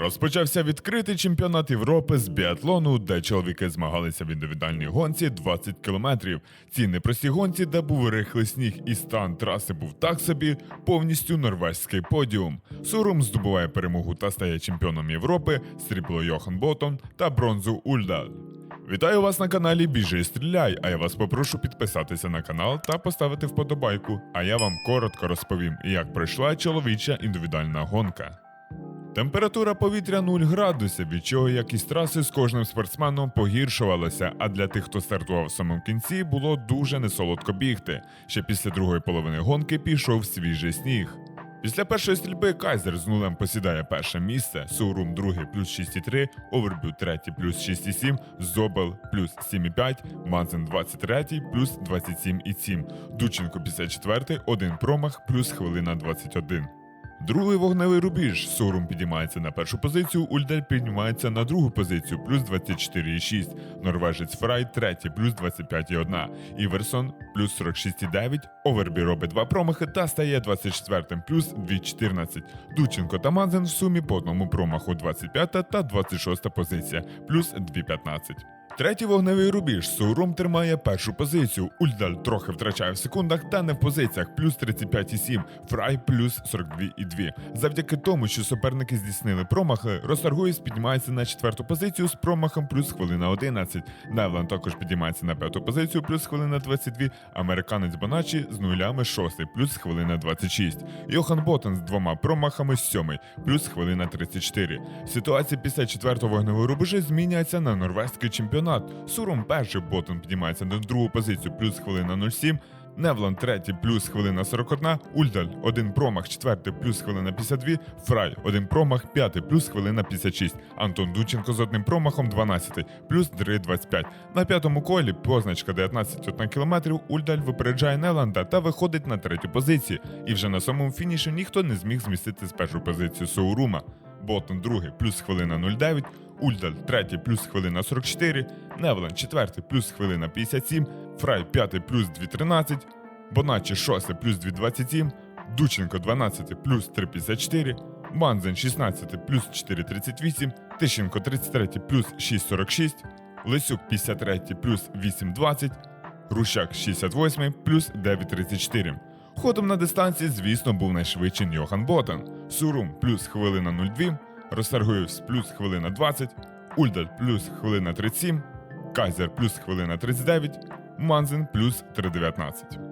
Розпочався відкритий чемпіонат Європи з біатлону, де чоловіки змагалися в індивідуальній гонці 20 кілометрів. Ці непрості гонці, де був рихлий сніг і стан траси був так собі, повністю норвезький подіум. Сурум здобуває перемогу та стає чемпіоном Європи, срібло Йохан Ботон та бронзу Ульдаль. Вітаю вас на каналі Біжи стріляй. А я вас попрошу підписатися на канал та поставити вподобайку. А я вам коротко розповім, як пройшла чоловіча індивідуальна гонка. Температура повітря 0 градусів, від чого якість траси з кожним спортсменом погіршувалася, а для тих, хто стартував в самому кінці, було дуже несолодко бігти. Ще після другої половини гонки пішов свіжий сніг. Після першої стрільби Кайзер з нулем посідає перше місце, Сурум другий плюс 6,3, Овербю третій плюс 6,7, Зобел плюс 7,5, Манзен 23 плюс 27,7, Дученко 54, один промах плюс хвилина 21. Другий вогневий рубіж. Сурум підіймається на першу позицію, Ульдель піднімається на другу позицію, плюс 24,6. Норвежець Фрай третій, плюс 25,1. Іверсон плюс 46,9. Овербі робить два промахи та стає 24-м, плюс 2,14. Дученко та Манзен в сумі по одному промаху 25 та 26 позиція, плюс 2,15. Третій вогневий рубіж. Сурум тримає першу позицію. Ульдаль трохи втрачає в секундах та не в позиціях плюс 35,7, Фрай плюс 42,2. Завдяки тому, що суперники здійснили промахи, Росаргуїс піднімається на четверту позицію з промахом плюс хвилина 11. Невлан також підіймається на п'яту позицію плюс хвилина 22. Американець Боначі з нулями шостий плюс хвилина 26. Йохан Ботен з двома промахами сьомий плюс хвилина 34. Ситуація після четвертого вогневого рубежа зміняється на норвезький чемпіонат. Суром перший Ботен піднімається на другу позицію плюс хвилина 07. Невлан третій плюс хвилина 41, Ульдаль один промах, четвертий плюс хвилина 52, Фрай один промах, п'ятий плюс хвилина 56, Антон Дученко з одним промахом 12, плюс 3,25. На п'ятому колі позначка 19,1 км Ульдаль випереджає Невланда та виходить на третю позицію. І вже на самому фініші ніхто не зміг змістити з першу позицію Соурума. Ботон другий плюс хвилина 09, Ульдаль третій плюс хвилина 44, Невлан четвертий плюс хвилина 57, Фрай п'ятий плюс 2.13, Боначі шостий плюс 2.27, Дученко 12 плюс 3.54, Манзен 16 плюс 4.38, Тищенко 33 плюс 6.46, Лисюк 53 плюс 8.20, Рущак 68 плюс 9.34. Ходом на дистанції, звісно, був найшвидший Йохан Ботан. Сурум плюс хвилина 02, Росаргуєвс плюс хвилина 20, Ульдаль плюс хвилина 37, Кайзер плюс хвилина 39, Манзен плюс 3.19.